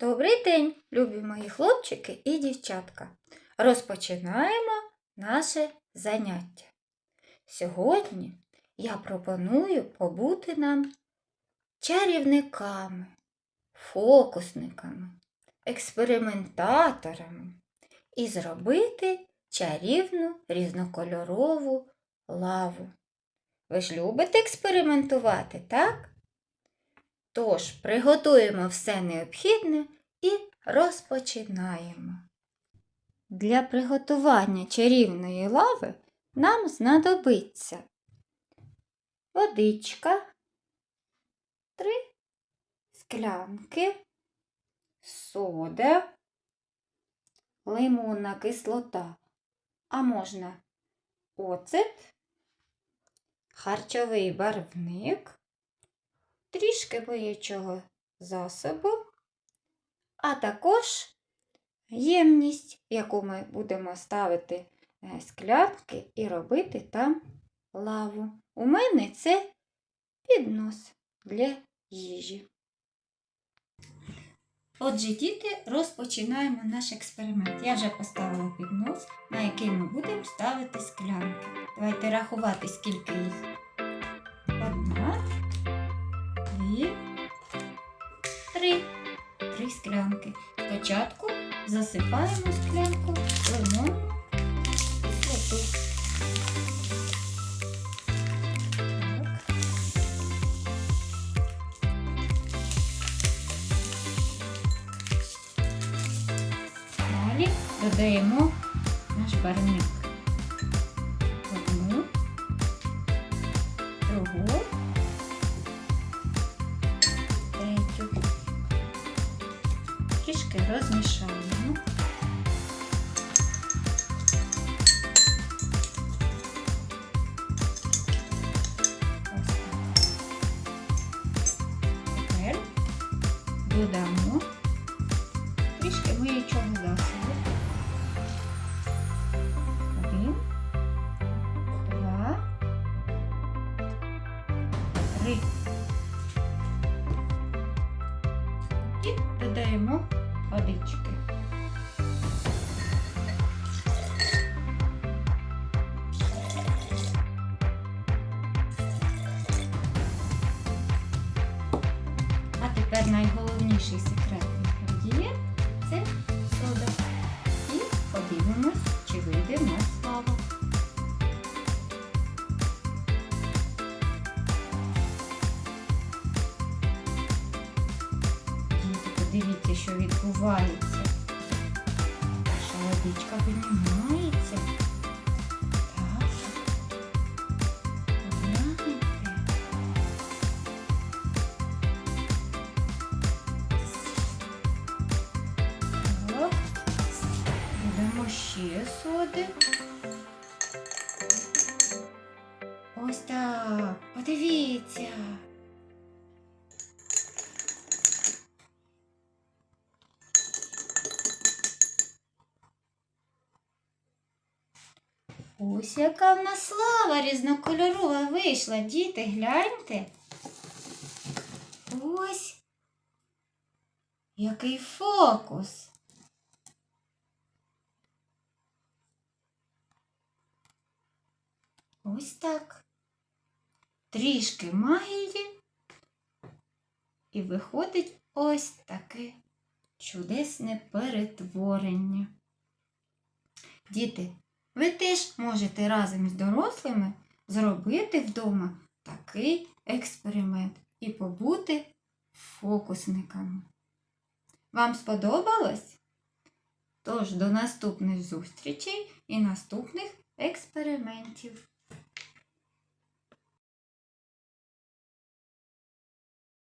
Добрий день, любі мої хлопчики і дівчатка. Розпочинаємо наше заняття. Сьогодні я пропоную побути нам чарівниками, фокусниками, експериментаторами і зробити чарівну різнокольорову лаву. Ви ж любите експериментувати, так? Тож приготуємо все необхідне і розпочинаємо. Для приготування чарівної лави нам знадобиться водичка, три склянки, сода, лимонна кислота, а можна оцет, харчовий барвник трішки боячого засобу, а також ємність, в яку ми будемо ставити е, склянки і робити там лаву. У мене це піднос для їжі. Отже, діти, розпочинаємо наш експеримент. Я вже поставила піднос, на який ми будемо ставити склянки. Давайте рахувати, скільки їх. Одна, дві, три. Три склянки. Спочатку засипаємо склянку лимонну кислоту. Так. Далі додаємо наш барвник. Одну, другу, Трішки розмішаємо. Тепер додамо трішки миючого засобу. Один, два, три. І додаємо водички. А тепер найголовніший секретний що. Наша водичка піднімається. Так. Додамо ще соди. Ось так. Подивіться. Ось яка в нас слава різнокольорова вийшла, діти, гляньте. Ось який фокус. Ось так. Трішки магії. І виходить ось таке чудесне перетворення. Діти, ви теж можете разом із дорослими зробити вдома такий експеримент і побути фокусниками. Вам сподобалось? Тож до наступних зустрічей і наступних експериментів.